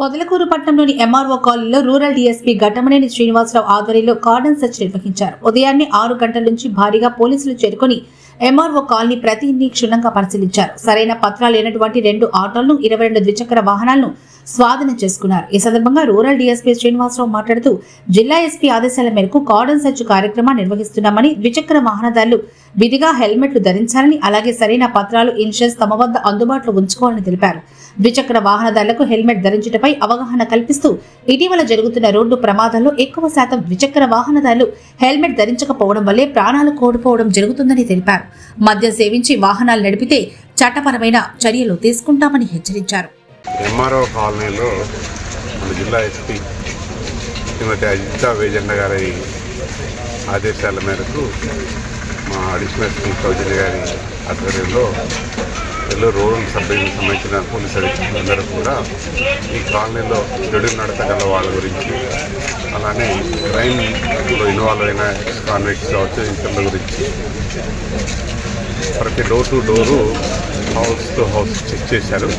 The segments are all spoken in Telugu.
పొదలకూరు పట్టణంలోని ఎంఆర్ఓ కాలనీలో రూరల్ డీఎస్పీ ఘటమనేని శ్రీనివాసరావు ఆధ్వర్యంలో కార్డన్ సెర్చ్ నిర్వహించారు. ఉదయాన్నే ఆరు గంటల నుంచి భారీగా పోలీసులు చేరుకొని ఎంఆర్ఓ కాలనీ ప్రతి క్షుణ్ణంగా పరిశీలించారు. సరైన పత్రాలు లేనటువంటి రెండు ఆటోలను ఇరవై రెండు ద్విచక్ర వాహనాలను స్వాధీనం చేసుకున్నారు. ఈ సందర్భంగా రూరల్ డీఎస్పీ శ్రీనివాసరావు మాట్లాడుతూ జిల్లా ఎస్పీ ఆదేశాల మేరకు కార్డన్ సెర్చ్ కార్యక్రమాన్ని నిర్వహిస్తున్నామని ద్విచక్ర వాహనదారులు విధిగా హెల్మెట్లు ధరించాలని అలాగే సరైన పత్రాలు ఇన్సూరెన్స్ తమ వద్ద అందుబాటులో ఉంచుకోవాలని తెలిపారు. ద్విచక్ర వాహనదారులకు హెల్మెట్ ధరించుటపై అవగాహన కల్పిస్తూ ఇటీవల జరుగుతున్న రోడ్డు ప్రమాదాల్లో ఎక్కువ శాతం ద్విచక్ర వాహనదారులు హెల్మెట్ ధరించకపోవడం వల్లే ప్రాణాలు కోల్పోవడం జరుగుతుందని తెలిపారు. మద్యం సేవించి వాహనాలు నడిపితే చట్టపరమైన చర్యలు తీసుకుంటామని హెచ్చరించారు. ఎంఆర్ఓ కాలనీలో మన జిల్లా ఎస్పీ శ్రీమతి అజితా వేజెండ గారి ఆదేశాల మేరకు మా అడిషనల్ ఎస్పీ సౌజన్య గారి ఆధ్వర్యంలో నెల్లూరు రూరల్ సబ్ సంబంధించిన పోలీస్ అధికారులందరూ కూడా ఈ కాలనీలో చెడు నడత గల వాళ్ళ గురించి అలానే క్రైమ్లో ఇన్వాల్వ్ అయిన కాన్వెక్ట్స్ కావచ్చు ఇతరుల గురించి ప్రతి door to door house to house check చేశారు.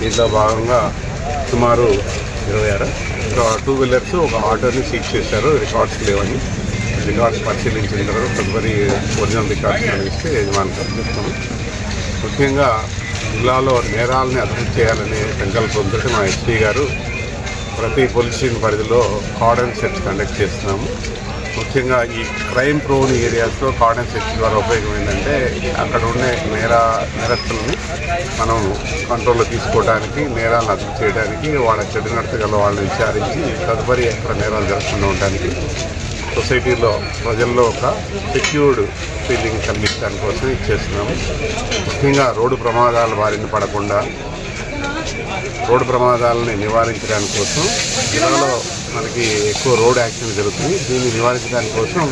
దీంట్లో భాగంగా సుమారు ఇరవై ఆరు. ఒక టూ వీలర్స్ ఒక ఆటోని సీజ్ చేశారు. రికార్డ్స్ లేవని. రికార్డ్స్ పరిశీలించిన తర్వాత తదుపరి ఒరిజినల్ రికార్డ్స్ ఇస్తే యజమానికి చెప్తాము ముఖ్యంగా జిల్లాలో నేరాలని అభివృద్ధి చేయాలనే సంకల్పంతో మా ఎస్పీ గారు ప్రతి పోలీస్ స్టేషన్ పరిధిలో కార్డన్ సెర్చ్ కండక్ట్ చేస్తున్నాము. ముఖ్యంగా ఈ క్రైమ్ ప్రోన్ ఏరియాస్లో కార్డన్ సెక్షన్ ద్వారా ఉపయోగం ఏంటంటే అక్కడ ఉండే నేర నేరస్తులని మనం కంట్రోల్లో తీసుకోవడానికి నేరాలను అదుపు చేయడానికి వాళ్ళ చెడు నడతగల వాళ్ళని విచారించి తదుపరి ఎక్కడ నేరాలు జరగకుండా ఉండడానికి సొసైటీలో ప్రజల్లో ఒక సెక్యూర్డ్ ఫీలింగ్ కలిగించడానికి కోసం ఇచ్చేస్తున్నాము. ముఖ్యంగా రోడ్డు ప్రమాదాల బారిన పడకుండా రోడ్డు ప్రమాదాలని నివారించడానికి కోసం జిల్లాలో మనకి ఎక్కువ రోడ్ యాక్సిడెంట్ జరుగుతుంది. దీన్ని నివారించడానికి కోసం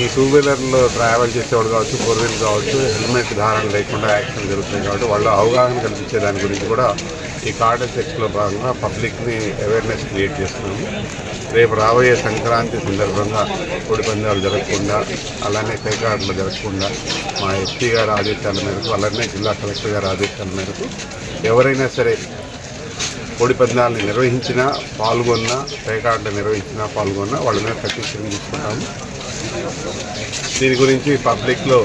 ఈ టూ వీలర్లో ట్రావెల్ చేసేవాడు కావచ్చు ఫోర్ వీలర్ కావచ్చు హెల్మెట్ ధారణ లేకుండా యాక్సిడెంట్ జరుగుతుంది కాబట్టి వాళ్ళు అవగాహన కల్పించే దాని గురించి కూడా ఈ కార్డెస్ ఎక్స్లో భాగంగా పబ్లిక్ని అవేర్నెస్ క్రియేట్ చేస్తున్నాము. రేపు రాబోయే సంక్రాంతి సందర్భంగా కోడి పందాలు జరగకుండా అలానే పేకాటలు జరగకుండా మా ఎస్పీ గారి ఆదేశాల మేరకు అలానే జిల్లా కలెక్టర్ గారి ఆదేశాల మేరకు ఎవరైనా సరే కోడి పందాలను నిర్వహించిన పాల్గొన్న పేకాటలు నిర్వహించిన పాల్గొన్న వాళ్ళ మీద కఠిన తీసుకుంటాము. దీని గురించి పబ్లిక్లో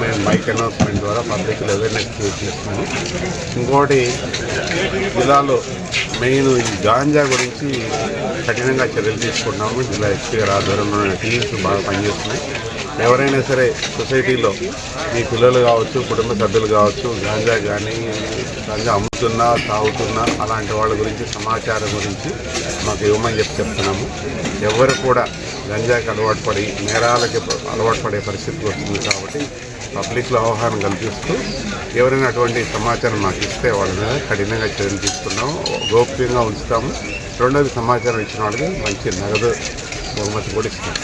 మేము మైక్ అనౌన్స్మెంట్ ద్వారా పబ్లిక్లో అవేర్నెస్ క్రియేట్ చేస్తున్నాము. ఇంకోటి జిల్లాలో మెయిన్ ఈ గాంజా గురించి కఠినంగా చర్యలు తీసుకుంటున్నాము. జిల్లా ఎస్పీ ఆధ్వర్యంలో టీమ్స్ బాగా పనిచేస్తున్నాయి. ఎవరైనా సరే సొసైటీలో మీ పిల్లలు కావచ్చు కుటుంబ సభ్యులు కావచ్చు గాంజా కానీ గాంజా అమ్ముతున్నా తాగుతున్నా అలాంటి వాళ్ళ గురించి సమాచారం గురించి మాకు ఇవ్వమని చెప్పి చెప్తున్నాము. ఎవరు కూడా గంజాకి అలవాటు పడి నేరాలకి అలవాటు పడే పరిస్థితి వస్తుంది కాబట్టి పబ్లిక్లో అవగాహన కల్పిస్తూ ఎవరైనా అటువంటి సమాచారం మాకు ఇస్తే వాళ్ళ మీద కఠినంగా చర్యలు తీసుకున్నాము. గోప్యంగా ఉంచుతాము. రెండోది సమాచారం ఇచ్చిన వాళ్ళకి మంచి నగదు బహుమతి కూడా ఇస్తాము.